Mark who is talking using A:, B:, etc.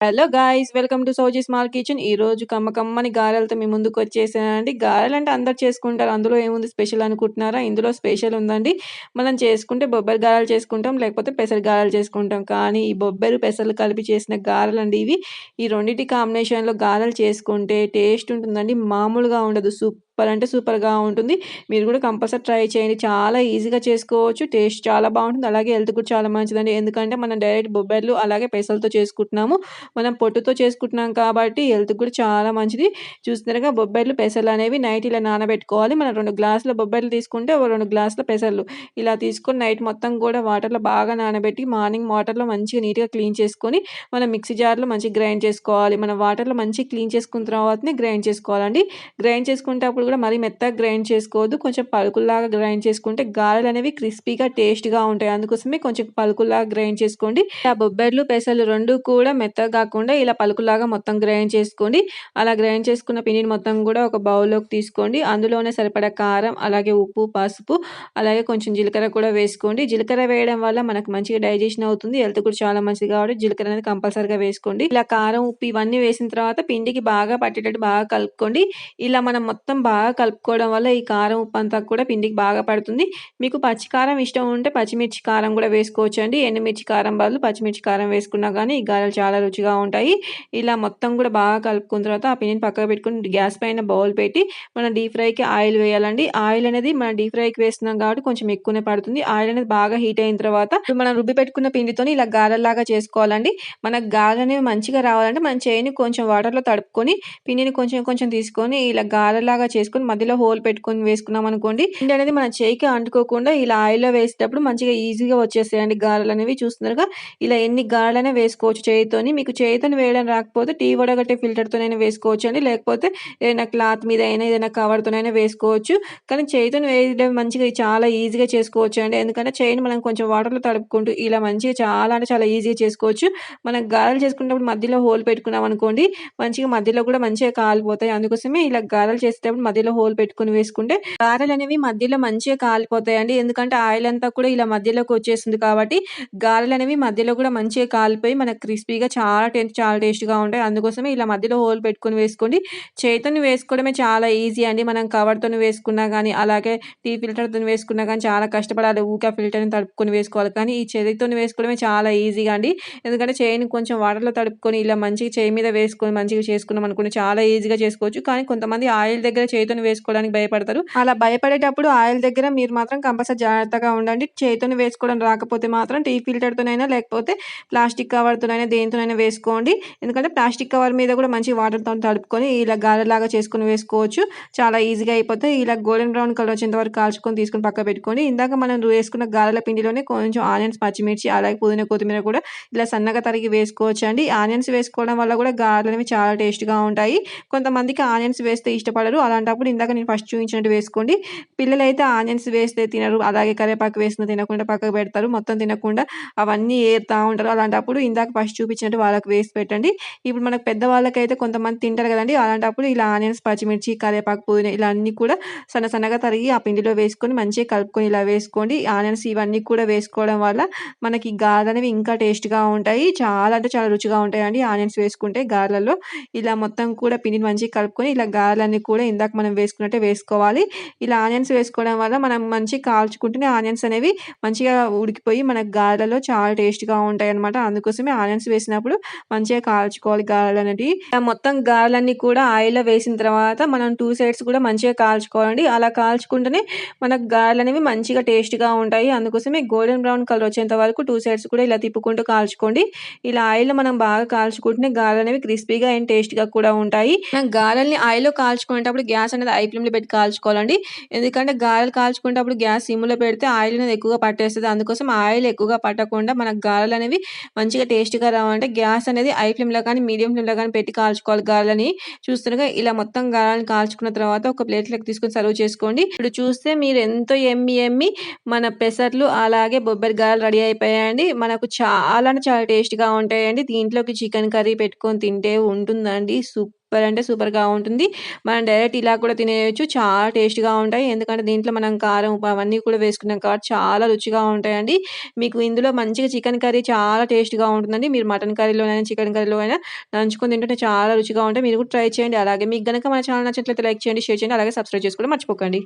A: Hello guys welcome to Sowji small kitchen ఈ రోజు కమ్మకమ్మని గారెలతో మీ ముందుకు వచ్చేసానండి. గారెలు అంటే అందరు చేసుకుంటారు. అందులో ఏముంది స్పెషల్ అనుకుంటున్నారా? ఇందులో స్పెషల్ ఉందండి. మనం చేసుకుంటే బొబ్బరి గారెలు చేసుకుంటాం లేకపోతే పెసర గారెలు చేసుకుంటాం. కానీ ఈ బొబ్బరు పెసలు కలిపి చేసిన గారెలు అండి ఇవి. ఈ రెండింటి కాంబినేషన్లో గారెలు చేసుకుంటే టేస్ట్ ఉంటుందండి. మామూలుగా ఉండదు. సూప్ సూపర్ అంటే సూపర్గా ఉంటుంది. మీరు కూడా కంపల్సరీ ట్రై చేయండి. చాలా ఈజీగా చేసుకోవచ్చు. టేస్ట్ చాలా బాగుంటుంది. అలాగే హెల్త్ కూడా చాలా మంచిదండి. ఎందుకంటే మనం డైరెక్ట్ బొబ్బర్లు అలాగే పెసలతో చేసుకుంటున్నాము. మనం పొట్టుతో చేసుకుంటున్నాం కాబట్టి హెల్త్ కూడా చాలా మంచిది. చూస్తున్నారుగా బొబ్బర్లు పెసలు అనేవి నైట్ ఇలా నానబెట్టుకోవాలి. మనం రెండు గ్లాసుల బొబ్బర్లు తీసుకుంటే ఒక రెండు గ్లాసుల పెసలు ఇలా తీసుకొని నైట్ మొత్తం కూడా వాటర్లో బాగా నానబెట్టి మార్నింగ్ వాటర్లో మంచిగా నీట్గా క్లీన్ చేసుకొని మనం మిక్సీ జార్లో మంచిగా గ్రైండ్ చేసుకోవాలి. మనం వాటర్లో మంచిగా క్లీన్ చేసుకున్న తర్వాతనే గ్రైండ్ చేసుకోవాలండి. గ్రైండ్ చేసుకుంటే అప్పుడు కూడా మరీ మెత్తగా గ్రైండ్ చేసుకోవద్దు. కొంచెం పలుకుల్లాగా గ్రైండ్ చేసుకుంటే గారెలు అనేవి క్రిస్పీగా టేస్ట్గా ఉంటాయి. అందుకోసమే కొంచెం పలుకుల్లాగా గ్రైండ్ చేసుకోండి. ఆ బొబ్బర్లు పెసలు రెండు కూడా మెత్తగా కాకుండా ఇలా పలుకులాగా మొత్తం గ్రైండ్ చేసుకోండి. అలా గ్రైండ్ చేసుకున్న పిండిని మొత్తం కూడా ఒక బౌల్లోకి తీసుకోండి. అందులోనే సరిపడా కారం అలాగే ఉప్పు పసుపు అలాగే కొంచెం జీలకర్ర కూడా వేసుకోండి. జీలకర్ర వేయడం వల్ల మనకు మంచిగా డైజెషన్ అవుతుంది. హెల్త్ కూడా చాలా మంచిది కాబట్టి జీలకర్ర అనేది కంపల్సరిగా వేసుకోండి. ఇలా కారం ఉప్పు ఇవన్నీ వేసిన తర్వాత పిండికి బాగా పట్టేటట్టు బాగా కలుపుకోండి. ఇలా మనం మొత్తం బాగా బాగా కలుపుకోవడం వల్ల ఈ కారం ఉప్పు అంతా కూడా పిండికి బాగా పడుతుంది. మీకు పచ్చి కారం ఇష్టం ఉంటే పచ్చిమిర్చి కారం కూడా వేసుకోవచ్చు అండి ఎండుమిర్చి కారం బదులు పచ్చిమిర్చి కారం వేసుకున్నా కానీ ఈ గారెలు చాలా రుచిగా ఉంటాయి. ఇలా మొత్తం కూడా బాగా కలుపుకున్న తర్వాత ఆ పిండిని పక్కకు పెట్టుకుని గ్యాస్ పైన బౌల్ పెట్టి మనం డీప్ ఫ్రైకి ఆయిల్ వేయాలండి. ఆయిల్ అనేది మనం డీప్ ఫ్రైకి వేస్తున్నాం కాబట్టి కొంచెం ఎక్కువనే పడుతుంది. ఆయిల్ అనేది బాగా హీట్ అయిన తర్వాత మనం రుబ్బి పెట్టుకున్న పిండితో ఇలా గారెలాగా చేసుకోవాలండి. మనకు గారెలు అనేవి మంచిగా రావాలంటే మన చేయిని కొంచెం వాటర్లో తడుపుకొని పిండిని కొంచెం కొంచెం తీసుకొని ఇలా గారెలాగా చేసుకుని మధ్యలో హోల్ పెట్టుకొని వేసుకున్నాం అనుకోండి పిండి అనేది మన చేయికి అంటుకోకుండా ఇలా ఆయిల్లో వేసేటప్పుడు మంచిగా ఈజీగా వచ్చేస్తాయండి గారెలు అనేవి. చూస్తున్నారుగా ఇలా ఎన్ని గారెలైనా వేసుకోవచ్చు చేయితోని. మీకు చేయితోని వేయడం రాకపోతే టీ వడగట్టే ఫిల్టర్తోనైనా వేసుకోవచ్చు అండి. లేకపోతే ఏదైనా క్లాత్ మీద అయినా ఏదైనా కవర్తోనైనా వేసుకోవచ్చు. కానీ చేయితోని వేయడం మంచిగా చాలా ఈజీగా చేసుకోవచ్చు అండి. ఎందుకంటే చేయిని మనం కొంచెం వాటర్లో తడుపుకుంటూ ఇలా మంచిగా చాలా అంటే చాలా ఈజీగా చేసుకోవచ్చు. మనం గారెలు చేసుకునేటప్పుడు మధ్యలో హోల్ పెట్టుకున్నాం అనుకోండి మంచిగా మధ్యలో కూడా మంచిగా కాలిపోతాయి. అందుకోసమే ఇలా గారెలు చేసేటప్పుడు మధ్యలో హోల్ పెట్టుకుని వేసుకుంటే గారెలు అనేవి మధ్యలో మంచిగా కాలిపోతాయండి. ఎందుకంటే ఆయిల్ అంతా కూడా ఇలా మధ్యలోకి వచ్చేస్తుంది కాబట్టి గారెలు అనేవి మధ్యలో కూడా మంచిగా కాలిపోయి మనకు క్రిస్పీగా చాలా టేస్ట్ చాలా టేస్ట్గా ఉంటాయి. అందుకోసమే ఇలా మధ్యలో హోల్ పెట్టుకుని వేసుకోండి. చేతిని వేసుకోవడమే చాలా ఈజీ అండి. మనం కవర్తో వేసుకున్నా కానీ అలాగే టీ ఫిల్టర్తో వేసుకున్నా కానీ చాలా కష్టపడాలి. ఊకే ఫిల్టర్ని తడుపుకొని వేసుకోవాలి. కానీ ఈ చేతితో వేసుకోవడమే చాలా ఈజీగా అండి. ఎందుకంటే చేయిని కొంచెం వాటర్లో తడుపుకొని ఇలా మంచిగా చేయి మీద వేసుకొని మంచిగా చేసుకున్నాం అనుకుంటే చాలా ఈజీగా చేసుకోవచ్చు. కానీ కొంతమంది ఆయిల్ దగ్గర చే చేతిని వేసుకోవడానికి భయపడతారు. అలా భయపడేటప్పుడు ఆయిల్ దగ్గర మీరు మాత్రం కంపల్సరీ జాగ్రత్తగా ఉండండి. చేతిని వేసుకోవడం రాకపోతే మాత్రం టీ ఫిల్టర్తోనైనా లేకపోతే ప్లాస్టిక్ కవర్తోనైనా దేనితోనైనా వేసుకోండి. ఎందుకంటే ప్లాస్టిక్ కవర్ మీద కూడా మంచి వాటర్తో తడుపుకొని ఇలా గారెలాగా చేసుకుని వేసుకోవచ్చు. చాలా ఈజీగా అయిపోతే ఇలా గోల్డెన్ బ్రౌన్ కలర్ వచ్చేంత వరకు కాల్చుకొని తీసుకుని పక్క పెట్టుకోండి. ఇందాక మనం వేసుకున్న గారెల పిండిలోనే కొంచెం ఆనియన్స్ పచ్చిమిర్చి అలాగే పుదీనా కొత్తిమీర కూడా ఇలా సన్నగా తరిగి వేసుకోవచ్చు అండి ఆనియన్స్ వేసుకోవడం వల్ల కూడా గారెలు అనేవి చాలా టేస్ట్గా ఉంటాయి. కొంతమందికి ఆనియన్స్ వేస్తే ఇష్టపడరు. అలాంటి అప్పుడు ఇందాక నేను ఫస్ట్ చూపించినట్టు వేసుకోండి. పిల్లలు అయితే ఆనియన్స్ వేస్తే తినరు అలాగే కరివేపాకు వేసిన తినకుండా పక్కకు పెడతారు మొత్తం తినకుండా అవన్నీ ఏరుతూ ఉంటారు. అలాంటప్పుడు ఇందాక ఫస్ట్ చూపించినట్టు వాళ్ళకి వేసి పెట్టండి. ఇప్పుడు మనకు పెద్దవాళ్ళకైతే కొంతమంది తింటారు కదండి అలాంటప్పుడు ఇలా ఆనియన్స్ పచ్చిమిర్చి కరివేపాకు పుదీనా ఇలా అన్నీ కూడా సన్న సన్నగా తరిగి ఆ పిండిలో వేసుకొని మంచిగా కలుపుకొని ఇలా వేసుకోండి. ఆనియన్స్ ఇవన్నీ కూడా వేసుకోవడం వల్ల మనకి గారెలు అనేవి ఇంకా టేస్ట్గా ఉంటాయి. చాలా అంటే చాలా రుచిగా ఉంటాయండి ఆనియన్స్ వేసుకుంటే గారెలలో. ఇలా మొత్తం కూడా పిండిని మంచిగా కలుపుకొని ఇలా గారెలన్నీ కూడా ఇందాక మనం వేసుకున్నట్టే వేసుకోవాలి. ఇలా ఆనియన్స్ వేసుకోవడం వల్ల మనం మంచిగా కాల్చుకుంటేనే ఆనియన్స్ అనేవి మంచిగా ఉడికిపోయి మన గారెలలో చాలా టేస్ట్గా ఉంటాయి అనమాట అందుకోసమే ఆనియన్స్ వేసినప్పుడు మంచిగా కాల్చుకోవాలి గారెలు అనేవి. మొత్తం గారెలన్నీ కూడా ఆయిల్లో వేసిన తర్వాత మనం టూ సైడ్స్ కూడా మంచిగా కాల్చుకోవాలండి. అలా కాల్చుకుంటేనే మనకు గారెలు అనేవి మంచిగా టేస్ట్గా ఉంటాయి. అందుకోసమే గోల్డెన్ బ్రౌన్ కలర్ వచ్చేంత వరకు టూ సైడ్స్ కూడా ఇలా తిప్పుకుంటూ కాల్చుకోండి. ఇలా ఆయిల్లో మనం బాగా కాల్చుకుంటేనే గారెలు అనేవి క్రిస్పీగా అండ్ టేస్ట్గా కూడా ఉంటాయి. గారెల్ని ఆయిల్లో కాల్చుకునేటప్పుడు గ్యాస్ అనేది ఐ ఫ్లేమ్లో పెట్టి కాల్చుకోవాలండి. ఎందుకంటే గారెలు కాల్చుకునేటప్పుడు గ్యాస్ సిమ్లో పెడితే ఆయిల్ అనేది ఎక్కువగా పట్టేస్తుంది. అందుకోసం ఆయిల్ ఎక్కువగా పట్టకుండా మనకు గారెలు అనేవి మంచిగా టేస్ట్గా రావాలంటే గ్యాస్ అనేది ఐ ఫ్లేమ్లో కానీ మీడియం ఫ్లేమ్లో కానీ పెట్టి కాల్చుకోవాలి గారెలని. చూస్తుండగా ఇలా మొత్తం గారెలను కాల్చుకున్న తర్వాత ఒక ప్లేట్లోకి తీసుకొని సర్వ్ చేసుకోండి. ఇప్పుడు చూస్తే మీరు ఎంతో ఎమ్మి ఎమ్మి మన పెసర్లు అలాగే బొబ్బరి గారెలు రెడీ అయిపోయాయండి. మనకు చాలా చాలా టేస్ట్గా ఉంటాయండి. దీంట్లోకి చికెన్ కర్రీ పెట్టుకొని తింటే ఉంటుందండి. సూప్ సూపర్ అంటే సూపర్‌గా ఉంటుంది. మనం డైరెక్ట్ ఇలా కూడా తినేయచ్చు చాలా టేస్ట్‌గా ఉంటాయి. ఎందుకంటే దీంట్లో మనం కారం, ఉప్పు అవన్నీ కూడా వేసుకున్నాం కాబట్టి చాలా రుచిగా ఉంటాయండి. మీకు ఇందులో మంచిగా చికెన్ కర్రీ చాలా టేస్ట్‌గా ఉంటుందండి. మీరు మటన్ కర్రీలోనైనా, చికెన్ కర్రీలో అయినా నంచుకొని తింటుంటే చాలా రుచిగా ఉంటాయి. మీరు కూడా ట్రై చేయండి. అలాగే మీకు కనుక మన ఛానల్ నచ్చినట్లయితే లైక్ చేయండి, షేర్ చేయండి. అలాగే సబ్స్క్రైబ్ చేసుకోవడం మర్చిపోకండి.